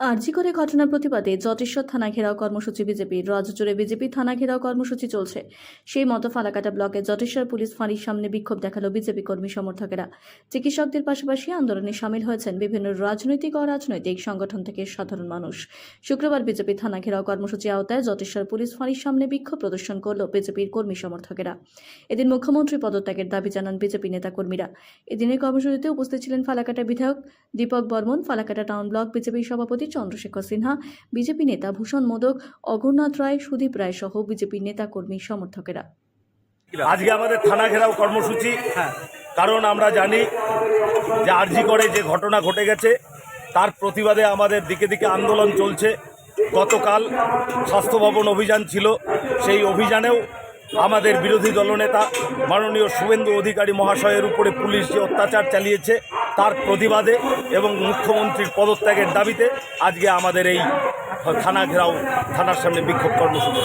আরজি করে ঘটনার প্রতিবাদে জটেশ্বর থানা ঘেরাও কর্মসূচি বিজেপির রাজ্যজুড়ে বিজেপি থানা ঘেরাও কর্মসূচি চলছে। সেই মতো ফালাকাটা ব্লকে জটেশ্বর পুলিশ ফাঁড়ির সামনে বিক্ষোভ দেখাল বিজেপি কর্মী সমর্থকেরা। চিকিৎসকদের পাশাপাশি আন্দোলনে সামিল হয়েছেন বিভিন্ন রাজনৈতিক ও রাজনৈতিক সংগঠন থেকে সাধারণ মানুষ। শুক্রবার বিজেপি থানা ঘেরাও কর্মসূচি আওতায় জটেশ্বর পুলিশ ফাঁড়ির সামনে বিক্ষোভ প্রদর্শন করল বিজেপির কর্মী সমর্থকেরা। এদিন মুখ্যমন্ত্রী পদত্যাগের দাবি জানান বিজেপি নেতাকর্মীরা। এদিনের কর্মসূচিতে উপস্থিত ছিলেন ফালাকাটা বিধায়ক দীপক বর্মন, ফালাকাটা টাউন ব্লক বিজেপির সভাপতি চন্দ্রশেখর সিনহা বিজেপি নেতা ভূষণ মোদক অঘরনাথ রায় সুদীপ রায় সহ বিজেপি নেতা কর্মী সমর্থকেরা। আজকে আমাদের থানা ঘেরাও কর্মসূচি। কারণ আমরা জানি যে আরজি করে যে ঘটনা ঘটে গেছে তার প্রতিবাদে আমাদের দিকে দিকে আন্দোলন চলছে। গতকাল স্বাস্থ্য ভবন অভিযান ছিল। সেই অভিযানেও আমাদের বিরোধী দলনেতা মাননীয় শুভেন্দু অধিকারী মহাশয়ের উপরে পুলিশ যে অত্যাচার চালিয়েছে তার প্রতিবাদে এবং মুখ্যমন্ত্রীর পদত্যাগের দাবিতে আজকে আমাদের এই থানা ঘেরাও, থানার সামনে বিক্ষোভ কর্মসূচি